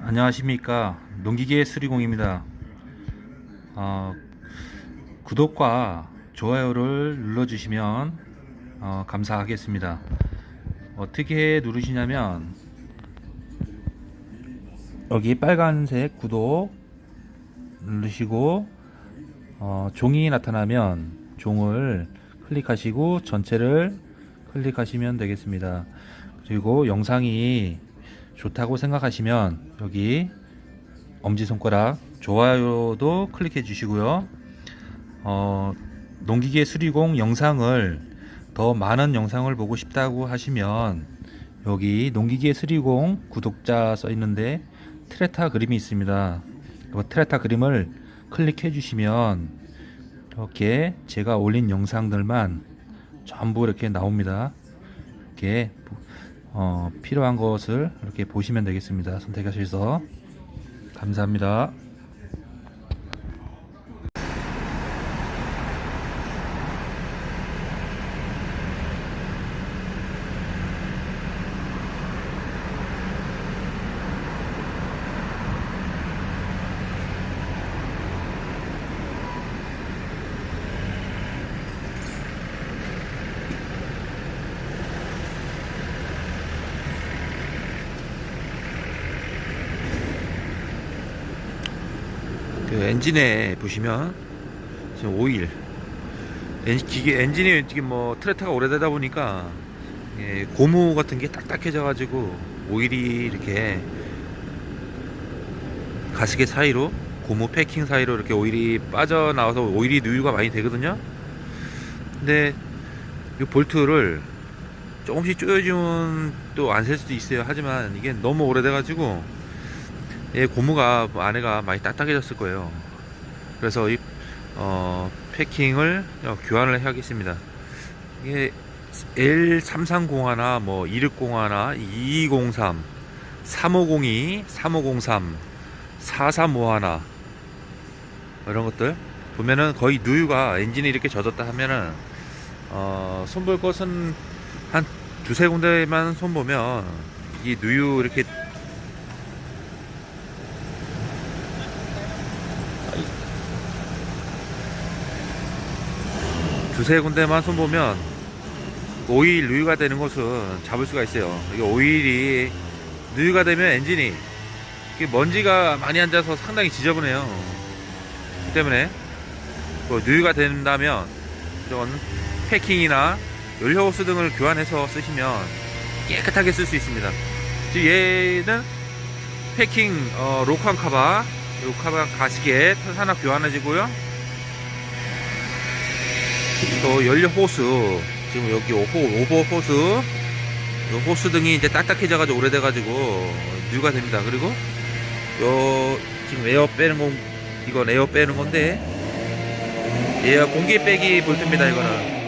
안녕하십니까. 농기계 수리공입니다. 어, 구독과 좋아요를 눌러주시면 어, 감사하겠습니다. 어떻게 누르시냐면 여기 빨간색 구독 누르시고 어, 종이 나타나면 종을 클릭하시고 전체를 클릭하시면 되겠습니다. 그리고 영상이 좋다고 생각하시면 여기 엄지손가락 좋아요도 클릭해 주시고요. 어, 농기계 수리공 영상을 더 많은 영상을 보고 싶다고 하시면 여기 농기계 수리공 구독자 써 있는데 트레타 그림이 있습니다. 그 트레타 그림을 클릭해 주시면 이렇게 제가 올린 영상들만 전부 이렇게 나옵니다. 이렇게 어, 필요한 것을 이렇게 보시면 되겠습니다. 선택하셔서 감사합니다. 엔진에 보시면 지금 오일. 엔, 기계 엔진이 지금 뭐 트레타가 오래되다 보니까 예, 고무 같은 게 딱딱해져 가지고 오일이 이렇게 가스켓 사이로 고무 패킹 사이로 이렇게 오일이 빠져나와서 오일이 누유가 많이 되거든요. 근데 이 볼트를 조금씩 조여주면 또 안 셀 수도 있어요. 하지만 이게 너무 오래돼 가지고 예, 고무가 안에가 많이 딱딱해졌을 거예요. 그래서 이 어, 패킹을 어, 교환을 해야겠습니다. 이게 L330하나 뭐 260하나 2203 3502 3503 4351 이런 것들 보면은 거의 누유가 엔진이 이렇게 젖었다 하면은 어, 손볼 것은 한 두세 군데만 손 보면 이 누유 이렇게 두세 군데만 손 보면 오일 누유가 되는 것은 잡을 수가 있어요. 이게 오일이 누유가 되면 엔진이 먼지가 많이 앉아서 상당히 지저분해요. 그 때문에 뭐 누유가 된다면 이런 패킹이나 연료 호스 등을 교환해서 쓰시면 깨끗하게 쓸 수 있습니다. 지금 얘는 패킹 어, 로칸 카바 요 카바 가시게 하나 교환해지고요. 또 연료 호수 지금 여기 오버, 오버 호수 요 호수 등이 이제 딱딱해져 가지고 오래돼 가지고 뉴가 됩니다. 그리고 요 지금 에어 빼는 건 이건 에어 빼는 건데 에어 공기 빼기 볼트입니다 이거는.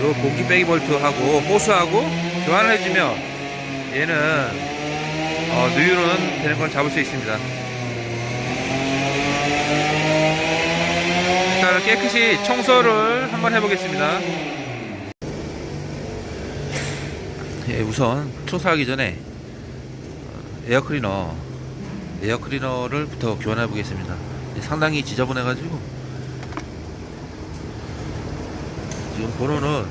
요 공기 빼기 볼트하고 호수하고 교환을 해주면 얘는 어, 누유는 되는 걸 잡을 수 있습니다 일단은 깨끗이 청소를 한번 해보겠습니다. 예, 우선 청소하기 전에 어, 에어 클리너, 에어 클리너를 부터 교환해 보겠습니다. 상당히 지저분해 가지고 지금 번호는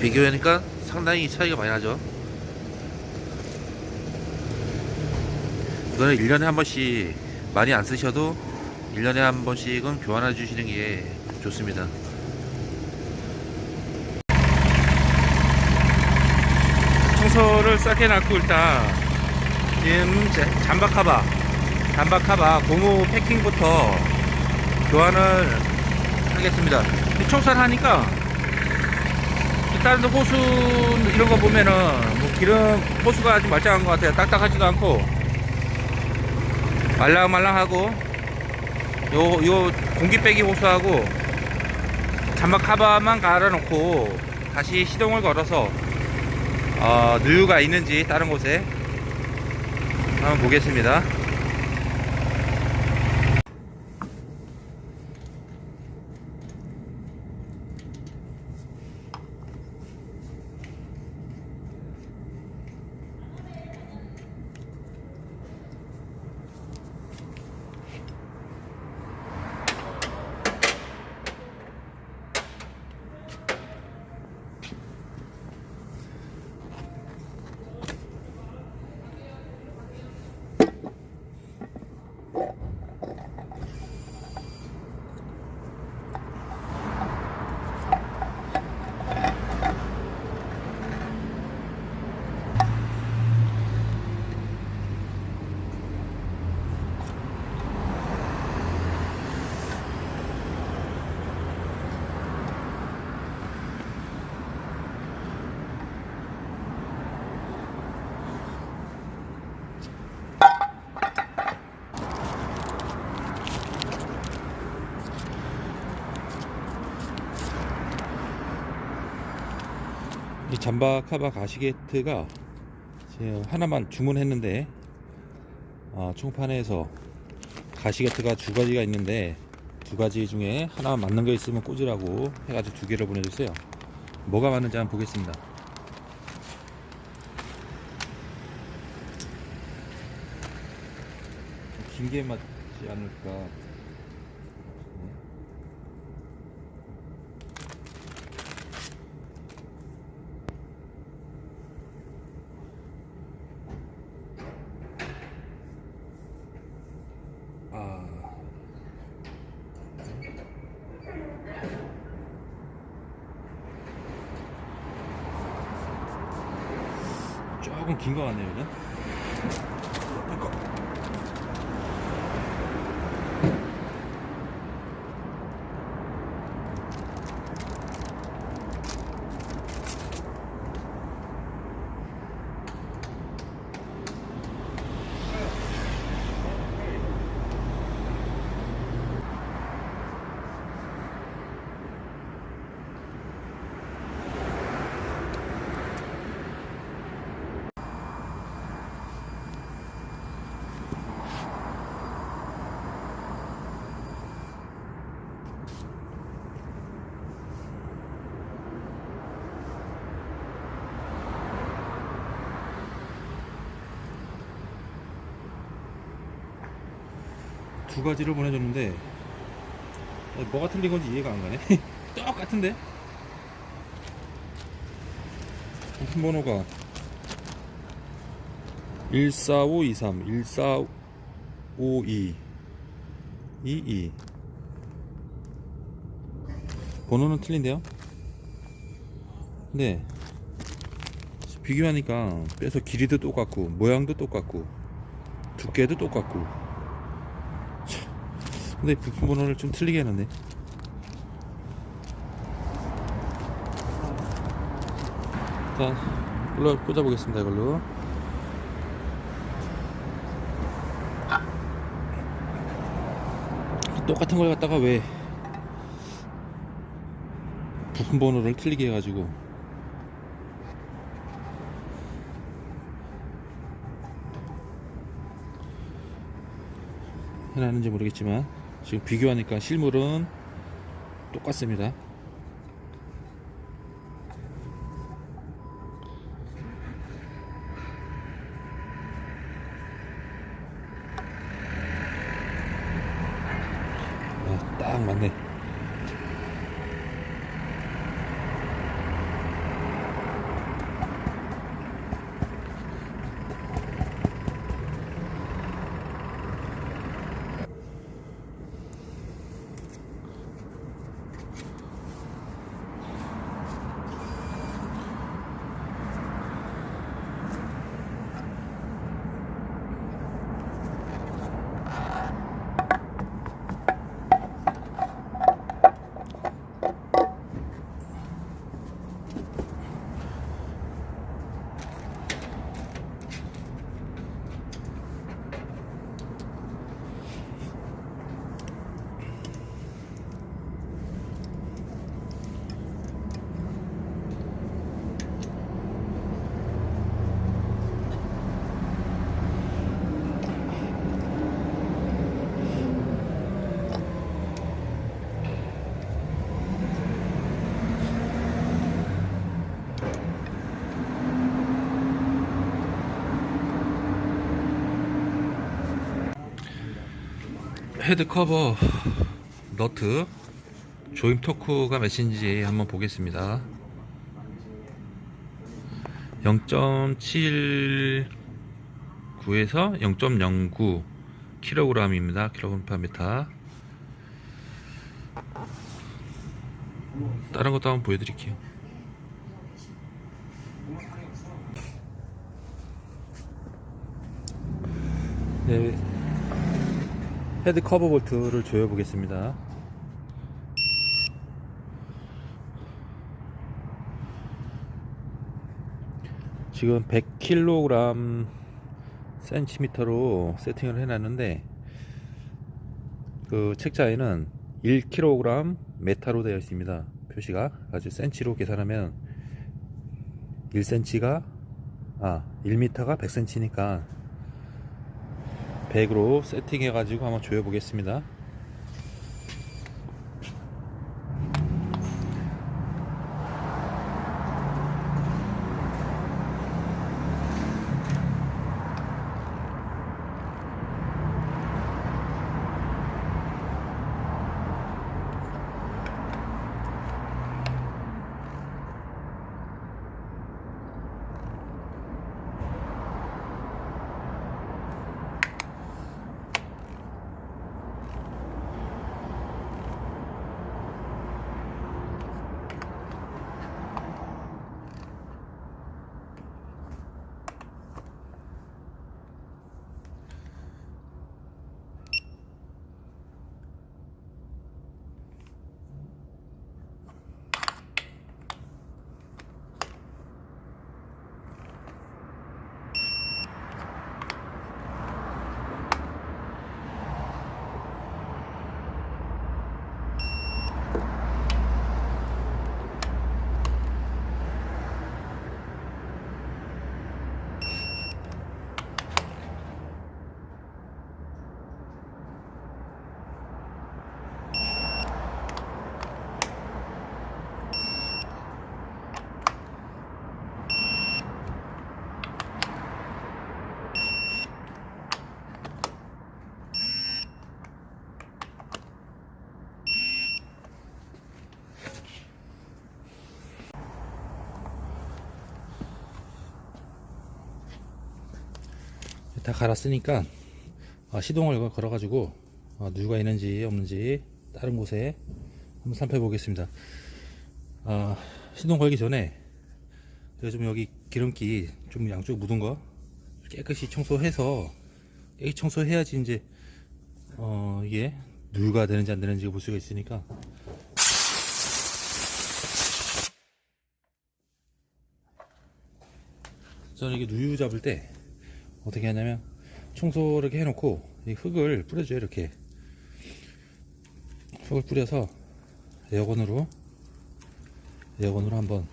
비교하니까 상당히 차이가 많이 나죠. 이거는 1년에 한 번씩 많이 안 쓰셔도 1년에 한 번씩은 교환해 주시는 게 좋습니다. 청소를 싹 해놨고 일단 지금 제- 잠박 카바 잠박 카바 고무 패킹부터 교환을 하겠습니다. 이 청소를 하니까 다른 데 호수 이런 거 보면은 뭐 기름 호수가 아주 말짱한 것 같아요. 딱딱하지도 않고 말랑말랑하고 요, 요 공기 빼기 호수하고 잔막 카바만 갈아놓고 다시 시동을 걸어서 어, 누유가 있는지 다른 곳에 한번 보겠습니다. 잠바 카바 가시게트가 지금 하나만 주문했는데 아, 총판에서 가시게트가 두 가지가 있는데 두 가지 중에 하나 맞는 거 있으면 꽂으라고 해가지고 두 개를 보내줬어요. 뭐가 맞는지 한번 보겠습니다. 긴 게 맞지 않을까. 아. 조금 긴거 같네요, 이건. 두 가지를 보내줬는데 아니, 뭐가 틀린 건지 이해가 안 가네. 똑같은데? 부품 번호가 14523 1452 22 번호는 틀린데요? 근데 비교하니까 빼서 길이도 똑같고 모양도 똑같고 두께도 똑같고 근데 부품 번호를 좀 틀리게 해놨네. 자, 이걸로 꽂아 보겠습니다. 이걸로. 똑같은 걸 갖다가 왜 부품 번호를 틀리게 해가지고 해놨는지 모르겠지만 지금 비교하니까 실물은 똑같습니다. 아, 딱 맞네. 헤드 커버 너트 조임 토크가 몇인지 한번 보겠습니다. 0.79에서 0.09 kg입니다. kgm. 다른 것도 한번 보여드릴게요. 네, 헤드 커버 볼트를 조여 보겠습니다. 지금 100kg 센티미터로 세팅을 해놨는데 그 책자에는 1kg 메타로 되어 있습니다. 표시가 아주 센치로 계산하면 1cm가 아 1m가 100cm니까 100으로 세팅해 가지고 한번 조여 보겠습니다 다 갈았으니까 아, 시동을 걸어 가지고 아, 누유가 있는지 없는지 다른 곳에 한번 살펴보겠습니다. 아, 시동 걸기 전에 제가 좀 여기 기름기 좀 양쪽 묻은 거 깨끗이 청소해서 깨끗이 청소해야지 이제 어 이게 누유가 되는지 안 되는지 볼 수가 있으니까. 저는 이게 누유 잡을 때 어떻게 하냐면 청소 이렇게 해놓고 이 흙을 뿌려줘요 이렇게. 흙을 뿌려서 에어건으로 에어건으로 한번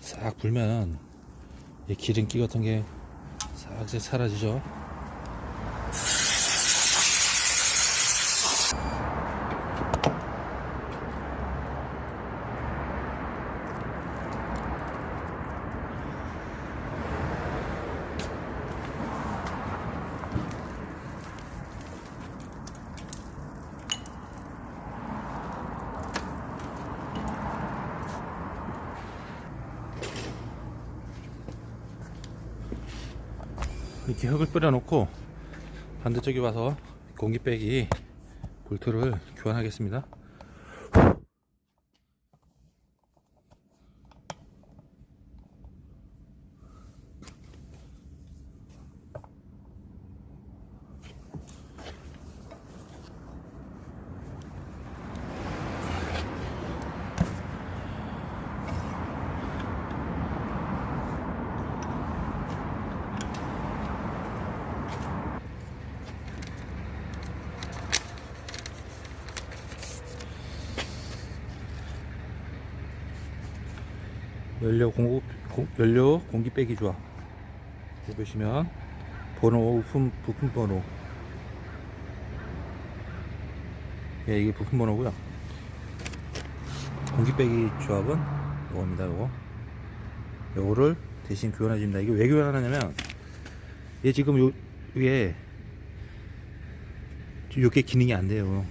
싹 불면 이 기름기 같은 게싹 이제 사라지죠 이렇게 흙을 뿌려놓고 반대쪽에 와서 공기 빼기 볼트를 교환하겠습니다. 연료 공급 공- 연료 공기 빼기 조합. 보시면 번호 부품 부품 번호. 예 이게 부품 번호고요. 공기 빼기 조합은 이겁니다 이거. 요거를 대신 교환해 줍니다. 이게 왜 교환하냐면 얘 지금 요 위에 요게 기능이 안 돼요.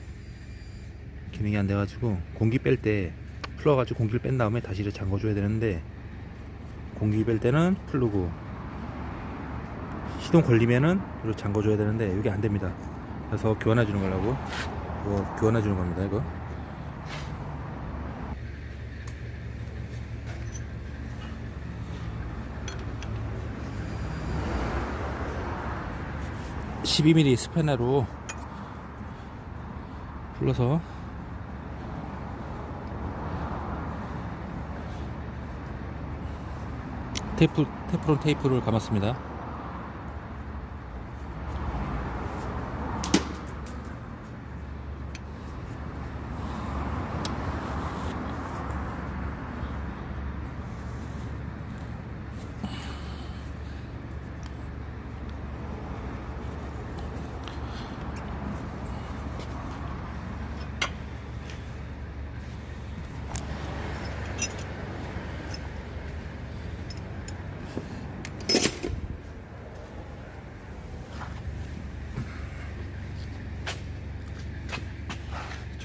기능이 안 돼가지고 공기 뺄때 풀어가지고 공기를 뺀 다음에 다시 이렇게 잠궈줘야 되는데 공기 뺄 때는 풀르고 시동 걸리면은 이렇게 잠궈줘야 되는데 이게 안 됩니다. 그래서 교환해 주는 거라고 이거 교환해 주는 겁니다. 이거 (12mm) 스패너로 풀러서 테이프, 테프론 테이프를 감았습니다.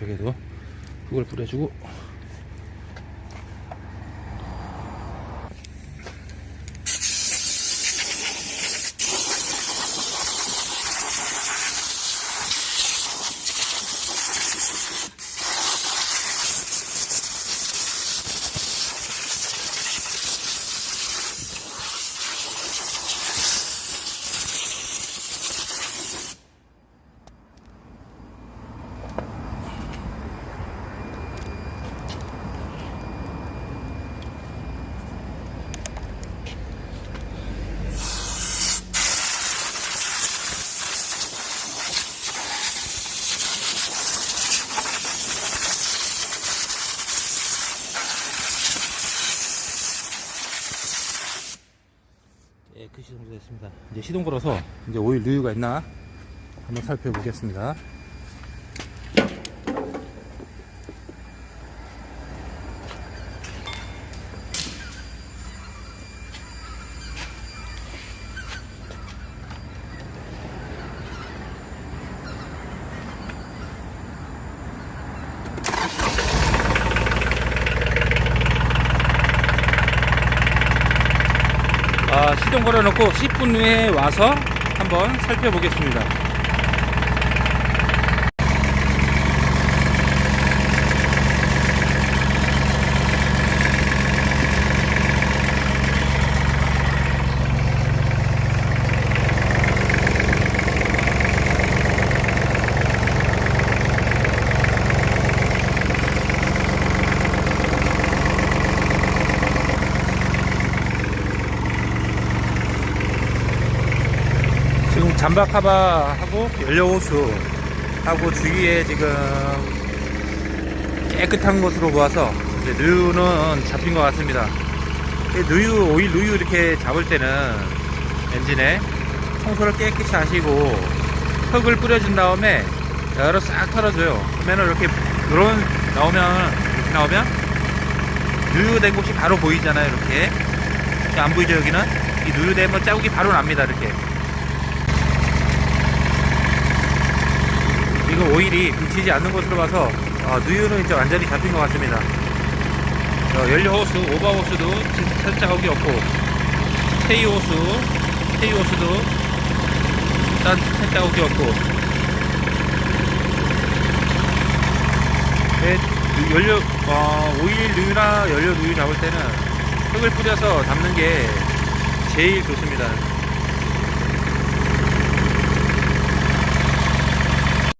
저기도 흙을 뿌려주고 시동 걸어서 이제 오일 누유가 있나 한번 살펴보겠습니다. 아, 시동 걸어놓고 10분 후에 와서 한번 살펴보겠습니다. 지금 잠바 카바하고 연료 호수 하고 주위에 지금 깨끗한 곳으로 보아서 이제 누유는 잡힌 것 같습니다. 이 누유 오일 누유 이렇게 잡을 때는 엔진에 청소를 깨끗이 하시고 흙을 뿌려준 다음에 여러 싹 털어줘요. 그러면 이렇게 이런 나오면 이렇게 나오면 누유된 곳이 바로 보이잖아요. 이렇게 안 보이죠 여기는 이 누유되면 자국이 바로 납니다. 이렇게 이거 오일이 비치지 않는 곳으로 가서 어, 누유는 이제 완전히 잡힌 것 같습니다. 어, 연료 호수, 오버 호수도 진짜 자국이 없고 테이 호수, 테이 호수도 일단 자국이 없고 네, 누- 연료 어, 오일 누유나 연료 누유 잡을 때는 흙을 뿌려서 담는 게 제일 좋습니다.